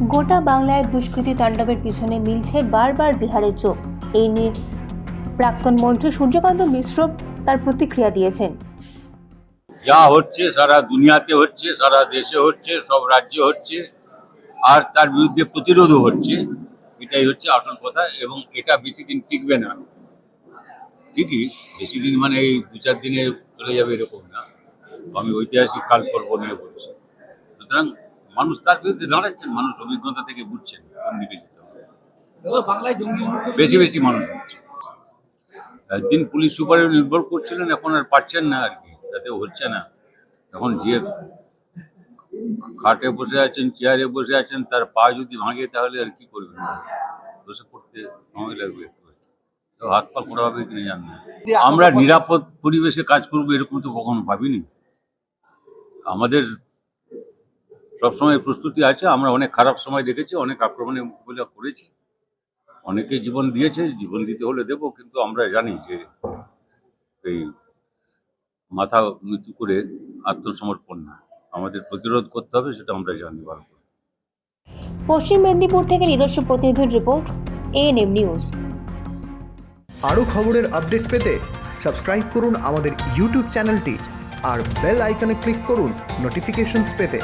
গোটা বাংলায় দুষ্কৃতী তাণ্ডবের পিছনে মিলছে বারবার বিহারের চোখ। এই নিয়ে প্রাক্তন মন্ত্রী সূর্যকান্ত মিশ্র তার প্রতিক্রিয়া দিয়েছেন। যা হচ্ছে সারা দুনিয়াতে হচ্ছে, সারা দেশে হচ্ছে, সব রাজ্যে হচ্ছে, আর তার বিরুদ্ধে প্রতিরোধও হচ্ছে। এটাই হচ্ছে আসল কথা এবং এটা বেশি দিন টিকবে না। ঠিকই, বেশি দিন মানে এই দু চার দিনে চলে যাবে এরকম না। আমি ঐতিহাসিক কাল পর্ব নিয়ে বলছি। সুতরাং মানুষ তার বিরুদ্ধে দাঁড়াচ্ছেন মানুষ অভিজ্ঞতা থেকে বুঝছেন কোন দিকে যেতে হবে। বেশি বেশি মানুষ হচ্ছে। একদিন পুলিশ সুপারে নির্ভর করছিলেন এখন আর পারছেন না আর কি তাতে হচ্ছে না। এখন যে খাটে বসে আছেন চেয়ারে বসে আছেন তার পা যদি ভাঙে তাহলে আর কি করবেন? বসে পড়তে সময় লাগবে একটু তো হাত পা খোঁড়া হবে কিনা জান না। আমরা নিরাপদ পরিবেশে কাজ করব এরকম তো কখনো ভাবিনি। আমাদের সবসময় প্রস্তুতি আছে আমরা অনেক খারাপ সময় দেখেছি অনেক আক্রমণের মোকাবিলা করেছি। অনেকে জীবন দিয়েছে জীবন দিতে হলে দেবো কিন্তু আমরা জানি যে এই মাথা নিচু করে আত্মসমর্পণ না। আমাদের প্রতিরোধ করতে হবে সেটা আমরা জানি ভালো করে। পশ্চিম মেদিনীপুর থেকে নিজস্ব প্রতিনিধির রিপোর্ট এএনএম নিউজ। আরও খবরের আপডেট পেতে সাবস্ক্রাইব করুন আমাদের ইউটিউব চ্যানেলটি আর বেল আইকনে ক্লিক করুন নোটিফিকেশনস পেতে।